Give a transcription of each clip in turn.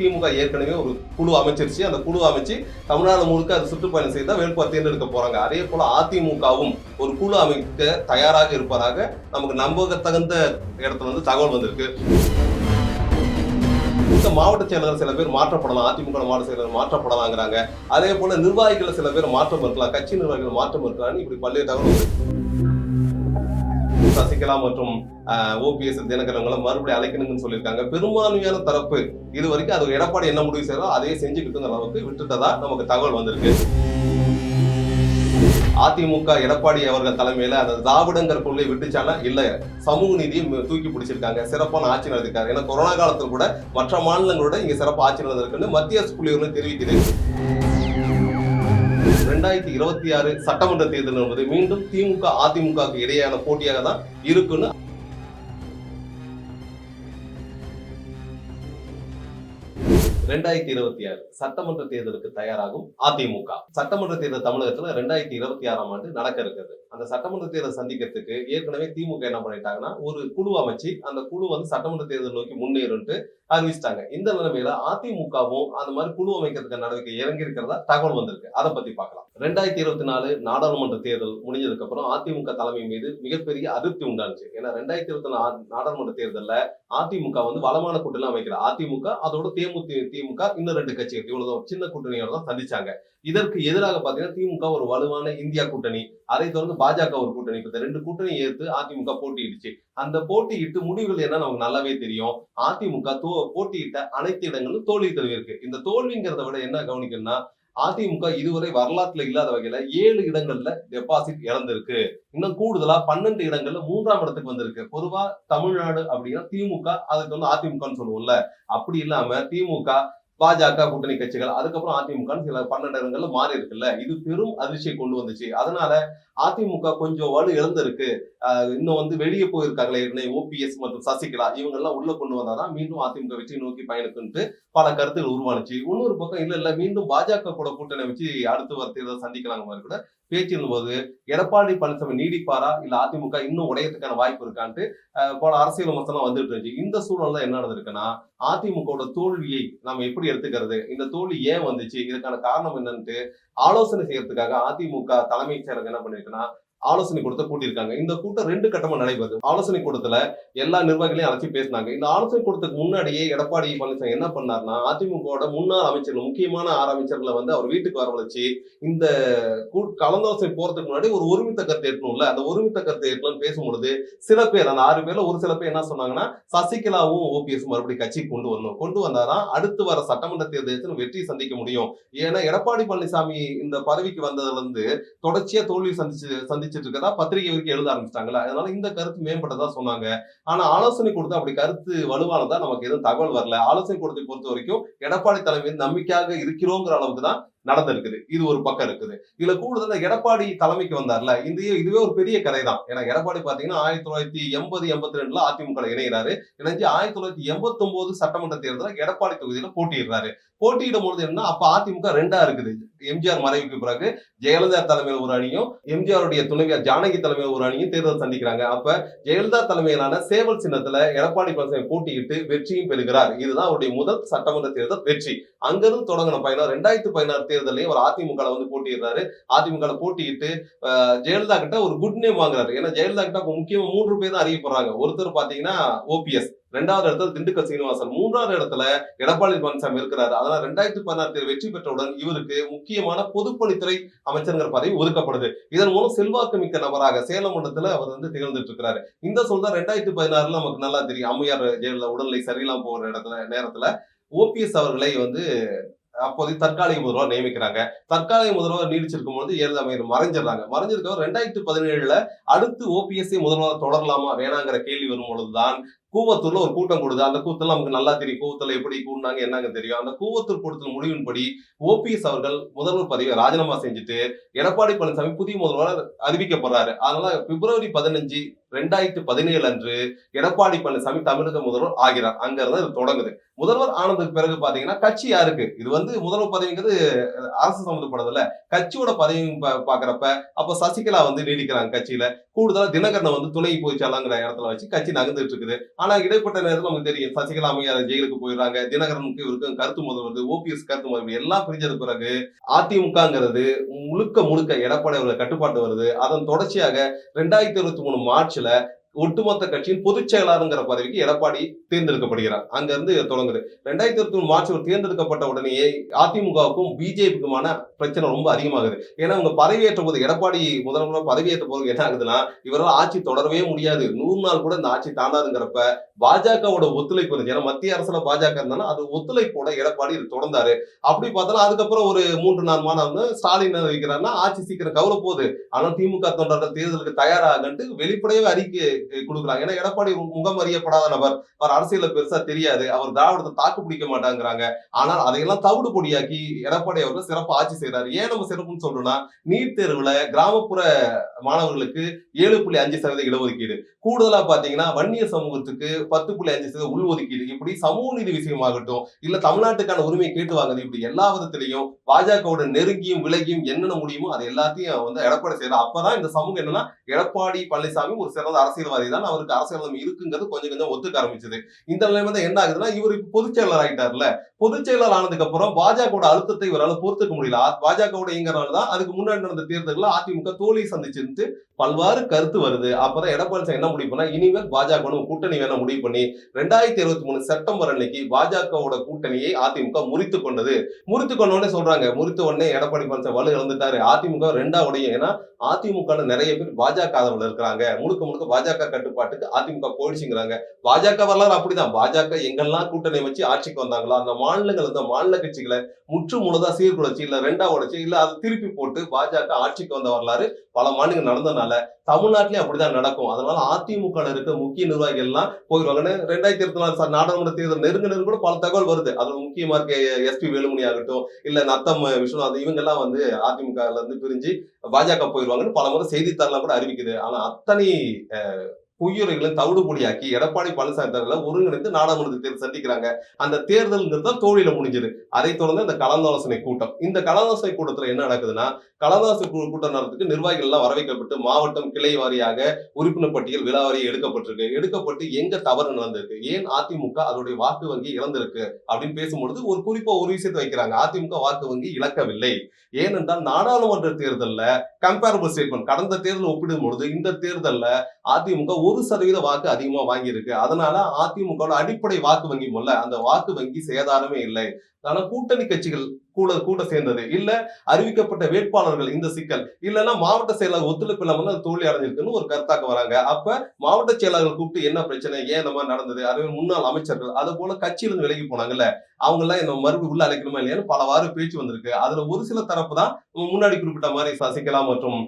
திமுக ஏற்கனவே ஒரு குழு அமைச்சிருச்சு. அந்த குழு அமைச்சு தமிழ்நாடு முழுக்க அது சுற்றுப்பயணம் செய்து தான் வேட்பாளர் தேர்ந்தெடுக்க போறாங்க. அதே போல அதிமுகவும் ஒரு குழு அமைக்க தயாராக இருப்பதாக நமக்கு நம்பகத்தகுந்த இடத்துல வந்து தகவல் வந்திருக்கு. இந்த மாவட்ட செயலர் சில பேர் மாற்றப்படலாம். அதிமுக மாவட்ட செயலர் மாற்றப்படலாங்கிறாங்க. அதே போல நிர்வாகிகள் சில பேர் மாற்றம் இருக்கலாம். கட்சி நிர்வாகிகள் மாற்றம் இருக்கலாம்னு இப்படி பல்வேறு தகவல் சசிகலா மற்றும் ஓபிஎஸ் தினகரங்களை மறுபடியும் அழைக்கணுங்கன்னு சொல்லியிருக்காங்க. பெரும்பான்மையான தரப்பு இது வரைக்கும் அது எடப்பாடி என்ன முடிவு செய்யறோ அதையே செஞ்சுக்கிட்டுங்கிற அளவுக்கு விட்டுட்டதா நமக்கு தகவல் வந்திருக்கு. அதிமுக எடப்பாடி அவர்கள் தலைமையில அந்த திராவிடங்கிற கொள்கை விட்டுச்சானா? இல்ல சமூக நீதியை தூக்கி பிடிச்சிருக்காங்க. சிறப்பான ஆட்சி நடத்திருக்காங்க. ஏன்னா கொரோனா காலத்தில் கூட மற்ற மாநிலங்களோட இங்க சிறப்பு ஆட்சி நடந்திருக்குன்னு மத்திய அரசு புள்ளிவர்கள் தெரிவிக்குது. ரெண்டாயிரத்தி இருபத்தி ஆறு சட்டமன்ற தேர்தல் என்பது மீண்டும் திமுக அதிமுக இடையேயான போட்டியாக தான் இருக்குன்னு ரெண்டாயிரத்தி இருபத்தி ஆறு சட்டமன்ற தேர்தலுக்கு தயாராகும் அதிமுக. சட்டமன்ற தேர்தல் தமிழகத்துல ரெண்டாயிரத்தி இருபத்தி ஆறாம் ஆண்டு நடக்க இருக்கிறது. அந்த சட்டமன்ற தேர்தலை சந்திக்கிறதுக்கு ஏற்கனவே திமுக என்ன பண்ணிட்டாங்கன்னா ஒரு குழு அமைச்சு அந்த குழு வந்து சட்டமன்ற தேர்தல் நோக்கி முன்னேறுன்ட்டு அறிவிச்சிட்டாங்க. இந்த நிலைமையில அதிமுகவும் அந்த மாதிரி குழு அமைக்கிறதுக்கு நடவடிக்கை இறங்கி இருக்கிறதா தகவல் வந்திருக்கு. அதை பத்தி பார்க்கலாம். ரெண்டாயிரத்தி இருபத்தி நாலு நாடாளுமன்ற தேர்தல் முடிஞ்சதுக்கு அப்புறம் அதிமுக தலைமை மீது மிகப்பெரிய அதிருப்தி உண்டாச்சு ஏன்னா ரெண்டாயிரத்தி இருபத்தி நாலு நாடாளுமன்ற தேர்தலில் அதிமுக வந்து வளமான கூட்டணி அமைக்கிற அதிமுக அதோட தேமுதி திமுக இன்னும் ரெண்டு கட்சிகள் இவ்வளவு சின்ன கூட்டணியோட தான் சந்திச்சாங்க. இதற்கு எதிராக பாத்தீங்கன்னா திமுக ஒரு வலுவான இந்தியா கூட்டணி அதை தொடர்ந்து பாஜக ஒரு கூட்டணி. இப்ப ரெண்டு கூட்டணி ஏற்று அதிமுக போட்டியிடுச்சு. அந்த போட்டியிட்டு முடிவுகள் என்ன நமக்கு நல்லாவே தெரியும். அதிமுக தோ போட்டியிட்ட அனைத்து இடங்களும் தோல்வி தழுவிருக்கு இந்த தோல்விங்கிறத விட என்ன கவனிக்கணும்னா அதிமுக இதுவரை வரலாற்றுல இல்லாத வகையில ஏழு இடங்கள்ல டெபாசிட் இழந்திருக்கு. இன்னும் கூடுதலா பன்னெண்டு இடங்கள்ல மூன்றாம் இடத்துக்கு வந்திருக்கு. பொதுவா தமிழ்நாடு அப்படின்னா திமுக அதுக்கு வந்து அதிமுகன்னு சொல்லுவோம்ல. அப்படி இல்லாம திமுக பாஜக கூட்டணி கட்சிகள் அதுக்கப்புறம் அதிமுக சில பன்னெண்டு இடங்கள்ல மாறி இருக்குல்ல. இது பெரும் அதிர்ச்சியை கொண்டு வந்துச்சு. அதனால அதிமுக கொஞ்சம் வலு இழந்திருக்கு. ஆஹ் இன்னும் வந்து வெளியே போயிருக்காங்களே ஏற்கனவே ஓபிஎஸ் மற்றும் சசிகலா இவங்க எல்லாம் உள்ள கொண்டு வந்தாதான் மீண்டும் அதிமுக வெற்றி நோக்கி பயணிக்குன்ட்டு பல கருத்துகள் உருவானுச்சு. இன்னொரு பக்கம் இல்ல இல்ல மீண்டும் பாஜக கூட கூட்டணி வச்சு அடுத்து வர தேர்தல் சந்திக்கலாங்க மாதிரி கூட பேச்சின் போது எடப்பாடி பழனிசாமி நீடிப்பாரா இல்ல அதிமுக இன்னும் உடையத்துக்கான வாய்ப்பு இருக்கான்ட்டு பல அரசியல் விமர்சனம் வந்துட்டு இருந்துச்சு. இந்த சூழல்ல என்ன நடந்திருக்குன்னா அதிமுகவோட தோல்வியை நம்ம எப்படி எடுத்துக்கிறது. இந்த தோல்வி ஏன் வந்துச்சு? இதுக்கான காரணம் என்னன்ட்டு ஆலோசனை செய்யறதுக்காக அதிமுக தலைமைச் செயலக என்ன பண்ணிருக்குன்னா ஆலோசனை கூட்டத்தை கூட்டியிருக்காங்க. இந்த கூட்டம் ரெண்டு கட்டமா நடைபெறுது. ஆலோசனை கூட்டத்துல எல்லா நிர்வாகிகளையும் அழைச்சி பேசினாங்க. இந்த ஆலோசனை கூட்டத்துக்கு முன்னாடியே எடப்பாடி பழனிசாமி என்ன பண்ணாருன்னா அதிமுகவோட முன்னாள் அமைச்சர்கள் முக்கியமான ஆறு அமைச்சர்களை வந்து அவர் வீட்டுக்கு வரவழைச்சு இந்த கூ- கலந்தாலோசனை போறதுக்கு முன்னாடி ஒரு ஒருமித்த கருத்து எட்டணும்ல அந்த ஒருமித்த கருத்து எட்டணும்னு பேசும்பொழுது சில பேர் அந்த ஆறு பேர்ல ஒரு சில பேர் என்ன சொன்னாங்கன்னா சசிகலாவும் ஓபிஎஸ் மறுபடியும் கட்சி கொண்டு வரணும். கொண்டு வந்தாதான் அடுத்து வர சட்டமன்ற தேர்தலில் வெற்றி சந்திக்க முடியும். ஏன்னா எடப்பாடி பழனிசாமி இந்த பதவிக்கு வந்ததுல இருந்து தொடர்ச்சியா தோல்வி சந்திச்சு சந்திச்சிட்டு இருக்கதா பத்திரிகை வரைக்கும் எழுத ஆரம்பிச்சிட்டாங்களா? அதனால இந்த கருத்து மேம்பட்டதா சொன்னாங்க. ஆனா ஆலோசனை கொடுத்து அப்படி கருத்து வலுவானதா நமக்கு எதுவும் தகவல் வரல. ஆலோசனை கொடுத்து பொறுத்த வரைக்கும் எடப்பாடி தலைமையில் நம்பிக்கையாக இருக்கிறோங்கிற அளவுக்கு தான் நடந்திருக்குது. இது ஒரு பக்கம் இருக்குது. இதுல கூடுதலா எடப்பாடி தலைமைக்கு வந்தார்ல இந்த இதுவே ஒரு பெரிய கதை தான் ஏன்னா எடப்பாடி பாத்தீங்கன்னா ஆயிரத்தி தொள்ளாயிரத்தி எண்பது எண்பத்தி ரெண்டுல அதிமுக இணைகிறாரு இணைஞ்சு ஆயிரத்தி தொள்ளாயிரத்தி எண்பத்தி ஒன்பது சட்டமன்ற தேர்தலில் எடப்பாடி தொகுதியில போட்டியிடுறாரு. போட்டியிடும் பொழுது என்ன அப்ப அதிமுக ரெண்டா இருக்குது. எம்ஜிஆர் மறைவுக்கு பிறகு ஜெயலலிதா தலைமையில் ஒரு அணியும் எம்ஜிஆருடைய துணைவியார் ஜானகி தலைமையில் ஒரு அணியும் தேர்தல் சந்திக்கிறாங்க. அப்ப ஜெயலலிதா தலைமையிலான சேவல் சின்னத்துல எடப்பாடி பழனிசாமி போட்டியிட்டு வெற்றியும் பெறுகிறார். இதுதான் அவருடைய முதல் சட்டமன்ற தேர்தல் வெற்றி. அங்கிருந்து தொடங்கின பயணம் ரெண்டாயிரத்தி பதினாறு தேர்தலையும் அவர் அதிமுக வந்து போட்டியிடுறாரு. அதிமுக போட்டிட்டு போட்டியிட்டு ஜெயலலிதா கிட்ட ஒரு குட் நேம் வாங்குறாரு. ஏன்னா ஜெயலலிதா கிட்ட முக்கியமா மூன்று பேர் தான் அறியப்படுறாங்க ஒருத்தர் பாத்தீங்கன்னா ஓபிஎஸ் ரெண்டாவது இடத்துல திண்டுக்கல் சீனிவாசன் மூன்றாவது இடத்துல எடப்பாடி பழனிசாமி இருக்கிறாரு. அதனால ரெண்டாயிரத்தி பதினாறு தேர்தல் வெற்றி பெற்றவுடன் இவருக்கு முக்கியமான பொதுப்பணித்துறை அமைச்சருங்கிற பதவி ஒதுக்கப்படுது. இதன் மூலம் செல்வாக்கு மிக்க நபராக சேலம் மண்டலத்துல அவர் வந்து திகழ்ந்துட்டு இருக்கிறாரு இந்த சொல் தான் ரெண்டாயிரத்தி பதினாறுல நமக்கு நல்லா தெரியும். அம்மையார் ஜெயலலிதா உடல்நிலை சரியில்லாம போகிற இடத்துல நேரத்துல ஓபிஎஸ் அவர்களை வந்து அப்போதைக்கு தற்காலிக முதல்வர் நியமிக்கிறாங்க. தற்காலிக முதல்வர் நீடிச்சிருக்கும் போது ஏழு அம்மையார் மறைஞ்சிடுறாங்க. மறைஞ்சிருக்கவர் ரெண்டாயிரத்தி பதினேழுல அடுத்து ஓபிஎஸ்சி முதல்வர் தொடரலாமா வேணாங்கிற கேள்வி வரும் பொழுதுதான் கூவத்தூர்ல ஒரு கூட்டம் கூடுது. அந்த கூட்டத்துல நமக்கு நல்லா தெரியும். கூவத்தில் எப்படி கூடினாங்க என்னங்க தெரியும்? அந்த கூவத்தூர் கூட்டத்தில் முடிவின்படி ஓபிஎஸ் அவர்கள் முதல்வர் பதவியை ராஜினாமா செஞ்சுட்டு எடப்பாடி பழனிசாமி புதிய முதல்வர் அறிவிக்கப்படுறாரு அதனால பிப்ரவரி பதினஞ்சு ரெண்டாயிரத்தி பதினேழு அன்று எடப்பாடி பழனிசாமி தமிழக முதல்வர் ஆகிறார். அங்கிருந்து இது தொடங்குது. முதல்வர் ஆனதுக்கு பிறகு பாத்தீங்கன்னா கட்சி யாருக்கு? இது வந்து முதல்வர் பதவிங்கிறது அரசு சம்மந்தப்படதில்ல கட்சியோட பதவி பாக்குறப்ப அப்ப சசிகலா வந்து நீடிக்கிறாங்க கட்சியில. கூடுதலா தினகரனை வந்து துணை போய்ச்சாலாங்கிற இடத்துல வச்சு கட்சி நகர்ந்துட்டு இருக்குது. ஆனா இடைப்பட்ட நேரத்தில் நமக்கு தெரியும் சசிகலா அம்மையார் ஜெயிலுக்கு போயிடுறாங்க தினகரனுக்கு இவருக்கும் கருத்து முதல் வருது ஓபிஎஸ் கருத்து முதல் எல்லாம் பிரிஞ்சது பிறகு அதிமுகங்கிறது முழுக்க முழுக்க எடப்பாடி அவர்கள் கட்டுப்பாட்டு வருது. அதன் தொடர்ச்சியாக ரெண்டாயிரத்தி இருபத்தி மூணு மார்ச் மார்ச்ல ஒட்டுமொத்த கட்சியின் பொதுச் செயலாளருங்கிற பதவிக்கு எடப்பாடி தேர்ந்தெடுக்கப்படுகிறார். அங்க இருந்து தொடங்குது. ரெண்டாயிரத்தி இருபத்தி மூணு மார்ச் தேர்ந்தெடுக்கப்பட்ட உடனேயே அதிமுகவுக்கும் பிஜேபிக்குமான பிரச்சனை ரொம்ப அதிகமாகுது. ஏன்னா அவங்க பதவியேற்ற போது எடப்பாடி முதல்வர் பதவியேற்ற போது என்ன ஆகுதுன்னா இவரால் ஆட்சி தொடரவே முடியாது. நூறு நாள் கூட இந்த ஆட்சி தாண்டாதுங்கிறப்ப பாஜகவோட ஒத்துழைப்பு இருந்துச்சு ஏன்னா மத்திய அரசுல பாஜக இருந்தாலும் அது ஒத்துழைப்போட எடப்பாடி இது தொடர்ந்தாரு. அப்படி பார்த்தாலும் அதுக்கப்புறம் ஒரு மூன்று நாலு மாதம் வந்து ஸ்டாலின் வைக்கிறாருன்னா ஆட்சி சீக்கிரம் கவல போகுது. ஆனா திமுக தொண்டர்கள் தேர்தலுக்கு தயாராகன்ட்டு வெளிப்படையவே அறிக்கை கொடுக்குறாங்க. ஏன்னா எடப்பாடி முகம் அறியப்படாத நபர். அரசியல பெருசா தெரியாது. அவர் திராவிடத்தை தாக்கு பிடிக்க மாட்டாங்கிறாங்க. ஆனால் அதையெல்லாம் தவிடு பொடியாக்கி எடப்பாடி அவர்கள் சிறப்பு ஆட்சி செய்றாரு ஏன் நம்ம சிறப்புன்னு சொல்றோம்னா நீட் தேர்வுல கிராமப்புற மாணவர்களுக்கு ஏழு புள்ளி அஞ்சு சதவீத இடஒதுக்கீடு. கூடுதலா பாத்தீங்கன்னா வன்னிய சமூகத்துக்கு பத்து புள்ளி அஞ்சு சதவீத உள்ஒதுக்கீடு. இப்படி சமூக நீதி விஷயமாகட்டும் இல்ல தமிழ்நாட்டுக்கான உரிமையை கேட்டு வாங்குது இப்படி எல்லா விதத்திலையும் பாஜகவோட நெருங்கியும் விலகியும் என்னென்ன முடியுமோ அது எல்லாத்தையும் வந்து எடப்பாடி செய்யறாரு அப்பதான் இந்த சமூகம் என்னன்னா எடப்பாடி பழனிசாமி ஒரு சிறந்த அரசியல்வாதி தான். அவருக்கு அரசியல் இருக்குங்கிறது கொஞ்சம் கொஞ்சம் ஒத்துக்க ஆரம்பிச்சது. இந்த நிலைமை தான் என்ன ஆகுதுன்னா இவர் பொதுச் செயலர் ஆகிட்டார்ல பொதுச் செயலாளர் ஆனதுக்கு அப்புறம் பாஜகவோட அழுத்தத்தை இவரால் பொறுத்துக்க முடியல. பாஜகவோட இயங்குறனால தான் அதுக்கு முன்னாடி நடந்த தேர்தலில் அதிமுக தோல்வி சந்திச்சிருந்து பல்வாறு கருத்து வருது. அப்பதான் எடப்பாடி சார் என்ன முடிவு பண்ணா இனிமேல் பாஜக கூட்டணி வேணும் முடிவு பண்ணி ரெண்டாயிரத்தி இருபத்தி மூணு செப்டம்பர் அன்னைக்கு பாஜகவோட கூட்டணியை அதிமுக முறித்து கொண்டது. முறித்து கொண்ட உடனே சொல்றாங்க. முறித்த உடனே எடப்பாடி பழனிசாமி வலு இழந்துட்டாரு. அதிமுக ரெண்டா ஏன்னா அதிமுக நிறைய பேர் பாஜக ஆதரவுல இருக்கிறாங்க. முழுக்க முழுக்க பாஜக கட்டுப்பாட்டுக்கு அதிமுக போயிடுச்சுங்கிறாங்க. பாஜக வரலாறு அப்படிதான். பாஜக எங்கெல்லாம் கூட்டணி வச்சு ஆட்சிக்கு வந்தாங்களோ அந்த மாநிலங்கள் இருந்த மாநில கட்சிகளை முற்று முழுதா சீர்குலைச்சு இல்ல ரெண்டா உடைச்சு இல்ல அதை திருப்பி போட்டு பாஜக ஆட்சிக்கு வந்த வரலாறு பல மாநிலங்கள் நடந்ததுனால தமிழ்நாட்டிலயும் அப்படிதான் நடக்கும். அதனால அதிமுக இருக்க முக்கிய நிர்வாகிகள் எல்லாம் போயிருவாங்கன்னு ரெண்டாயிரத்தி இருபத்தி நாலு நாடாளுமன்ற தேர்தல் நெருங்க நெருங்க கூட பல தகவல் வருது. அதுல முக்கியமா இருக்க எஸ்பி வேலுமணி ஆகட்டும் இல்ல நத்தம் விஸ்வநாத் இவங்க எல்லாம் வந்து அதிமுக இருந்து பிரிஞ்சு பாஜக போயிருவாங்கன்னு பல முறை செய்தித்தாள்லாம் கூட அறிவிக்குது. ஆனா அத்தனை அஹ், பொய்யுரைகளை தவிடு எடப்பாடி பழனிசாமி தரல ஒருங்கிணைந்து நாடாளுமன்ற தேர்தல் சந்திக்கிறாங்க. அந்த தேர்தல்ங்கிறது தோழியில முடிஞ்சது. அதை தொடர்ந்து இந்த கலந்தாலோசனை கூட்டம். இந்த கலந்தாலோசனை கூட்டத்துல என்ன நடக்குதுன்னா கலந்தாலோசனை கூட்டம் நடத்துக்கு நிர்வாகிகள் எல்லாம் வரவேற்கப்பட்டு மாவட்டம் கிளை வாரியாக உறுப்பினர் பட்டியல் விழாவாரி எடுக்கப்பட்டிருக்கு. எடுக்கப்பட்டு எங்க தவறு நடந்திருக்கு? ஏன் அதிமுக அதோடைய வாக்கு வங்கி இழந்திருக்கு? அப்படின்னு பேசும்பொழுது ஒரு குறிப்பா ஒரு விஷயத்தை வைக்கிறாங்க. அதிமுக வாக்கு வங்கி இழக்கவில்லை. ஏனென்றால் நாடாளுமன்ற தேர்தல்ல கம்பேரபிள் ஸ்டேட்மெண்ட் கடந்த தேர்தல் ஒப்பிடும் பொழுது இந்த தேர்தல்ல அதிமுக ஒரு சதவீத வாக்கு அதிகமா வாங்கியிருக்கு. அதனால அதிமுக அடிப்படை வாக்கு வங்கி முல்ல அந்த வாக்கு வங்கி சேதாரமே இல்லை. ஆனா கூட்டணி கட்சிகள் கூட கூட சேர்ந்தது. இல்ல அறிவிக்கப்பட்ட வேட்பாளர்கள் இந்த சிக்கல். இல்லைன்னா மாவட்ட செயலாளர் ஒத்துழைப்பு இல்லாமல் அது தோல்வி அடைஞ்சிருக்குன்னு ஒரு கருத்தாக்க வராங்க. அப்ப மாவட்ட செயலாளர்கள் கூப்பிட்டு என்ன பிரச்சனை ஏன் இந்த மாதிரி நடந்தது? அதே முன்னாள் அமைச்சர்கள் அது போல கட்சியிலிருந்து விலகி போனாங்கல்ல அவங்க எல்லாம் இந்த மறுபடியும் உள்ள அழைக்கணுமா இல்லையான்னு பலவாறு பேச்சு வந்திருக்கு. அதுல ஒரு சில தரப்பு தான் முன்னாடி குறிப்பிட்ட மாதிரி சசிகலா மற்றும்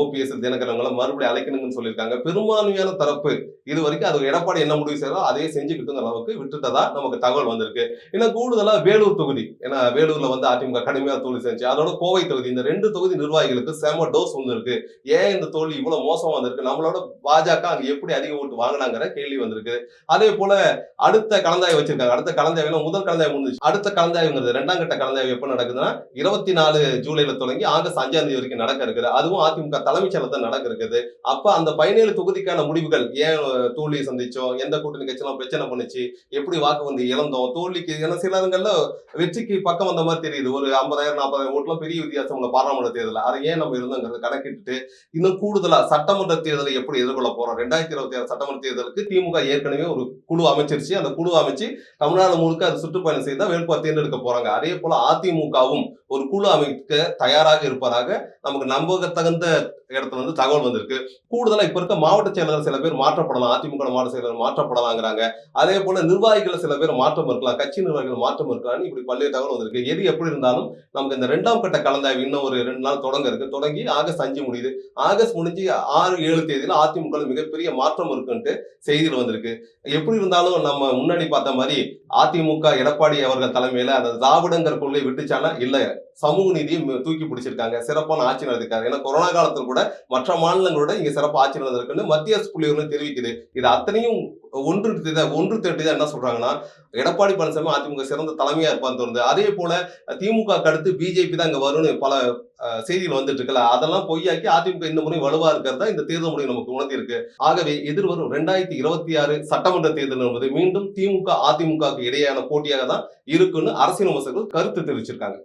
ஓபிஎஸ் தினகரங்களை மறுபடியும் அழைக்கணுங்கன்னு சொல்லியிருக்காங்க. பெரும்பான்மையான தரப்பு இது வரைக்கும் அது எடப்பாடி என்ன முடிவு செய்யறோ அதையே செஞ்சுக்கிட்டுங்கிற அளவுக்கு விட்டுட்டதா நமக்கு தகவல் வந்திருக்கு. ஏன்னா கூடுதலா வேலூர் தொகுதி. ஏன்னா வேலூர்ல வந்து அதிமுக கடுமையாக தோல்வி செஞ்சு அதோட கோவை தொகுதி இந்த ரெண்டு தொகுதி நிர்வாகிகளுக்கு செம டோஸ் ஒன்று இருக்கு. ஏன் இந்த தோல்வி இவ்வளவு மோசமா வந்திருக்கு? நம்மளோட பாஜக அங்க எப்படி அதிக ஓட்டு வாங்கினாங்கிற கேள்வி வந்திருக்கு. அதே போல அடுத்த கலந்தாய்வு வச்சிருக்காங்க. அடுத்த கலந்தாய்வுல முதல் கலந்தாய்வு முடிஞ்சு அடுத்த கலந்தாய்வுங்கிறது ரெண்டாம் கட்ட கலந்தாய்வு எப்ப நடக்குதுன்னா இருபத்தி நாலு ஜூலைல தொடங்கி ஆகஸ்ட் அஞ்சாம் தேதி வரைக்கும் நடக்க இருக்குது. அதுவும் அதிமுக தலைமைச் செயலத்தில் நடக்க இருக்குது. அப்ப அந்த பதினேழு தொகுதிக்கான முடிவுகள் ஏன் தோல்வியை சந்திச்சோம் எந்த கூட்டணி கட்சியெல்லாம் பிரச்சனை பண்ணுச்சு எப்படி வாக்கு வந்து இழந்தோம் தோல்விக்கு ஏன்னா சில இடங்கள்ல வெற்றிக்கு பக்கம் வந்த மாதிரி தெரியுது. ஒரு ஐம்பதாயிரம் நாற்பதாயிரம் ஓட்டுல பெரிய வித்தியாசம் உள்ள பாராளுமன்ற தேர்தல். அதை ஏன் நம்ம இருந்தோங்கிறத கணக்கிட்டு இன்னும் கூடுதலா சட்டமன்ற தேர்தலை எப்படி எதிர்கொள்ள போறோம்? ரெண்டாயிரத்தி இருபத்தி ஆறு சட்டமன்ற தேர்தலுக்கு திமுக ஏற்கனவே ஒரு குழு அமைச்சிருச்சு. அந்த குழு அமைச்சு தமிழ்நாடு முழுக்க அது சுற்றுப்பயணம் செய்து தான் வேட்பாளர் தேர்ந்தெடுக்க போறாங்க. அதே போல அதிமுகவும் ஒரு குழு அமைக்க தயாராக இருப்பதாக நமக்கு நம்பகத்தகுந்த இடத்துல வந்து தகவல் வந்திருக்கு. கூடுதலா இப்ப இருக்க மாவட்ட செயலர்கள் சில பேர் மாற்றப்படலாம். அதிமுக மாவட்ட செயலர் மாற்றப்படலாங்கிறாங்க. அதே போல நிர்வாகிகள் சில பேர் மாற்றம் இருக்கலாம். கட்சி நிர்வாகிகள் மாற்றம் இருக்கலாம். இப்படி பல்வேறு தகவல் வந்திருக்கு. எது எப்படி இருந்தாலும் நமக்கு இந்த ரெண்டாம் கட்ட கலந்தாய்வு இன்னும் ஒரு ரெண்டு நாள் தொடங்க இருக்கு. தொடங்கி ஆகஸ்ட் அஞ்சு முடியுது. ஆகஸ்ட் முடிஞ்சு ஆறு ஏழு தேதியில அதிமுக மிகப்பெரிய மாற்றம் இருக்குன்ட்டு செய்தியில் வந்திருக்கு. எப்படி இருந்தாலும் நம்ம முன்னாடி பார்த்த மாதிரி அதிமுக எடப்பாடி அவர்கள் தலைமையில அந்த திராவிடங்கிற கொள்கை விட்டுச்சானா? இல்லை. சமூக நீதியை தூக்கி பிடிச்சிருக்காங்க. சிறப்பான ஆட்சி நடந்திருக்காங்க ஏன்னா கொரோனா காலத்தில் கூட மற்ற மாநிலங்களோட இங்க சிறப்பு ஆட்சி நடந்திருக்குன்னு மத்திய அரசு புள்ளிகளும் தெரிவிக்குது. இது அத்தனையும் ஒன்று ஒன்று திரட்டி தான் என்ன சொல்றாங்கன்னா எடப்பாடி பழனிசாமி அதிமுக சிறந்த தலைமையா இருப்பான்னு தோணுது. அதே போல திமுக அடுத்து பிஜேபி தான் இங்க வரும்னு பல செய்திகள் வந்துட்டு இருக்குல்ல அதெல்லாம் பொய்யாக்கி அதிமுக இந்த முறை வலுவா இருக்கிறதா இந்த தேர்தல் முடிவு நமக்கு உணர்த்தி இருக்கு ஆகவே எதிர்வரும் ரெண்டாயிரத்தி இருபத்தி ஆறு சட்டமன்ற தேர்தல் என்பது மீண்டும் திமுக அதிமுக இடையேயான போட்டியாக தான் இருக்குன்னு அரசியல் விமர்சகர்கள் கருத்து தெரிவிச்சிருக்காங்க.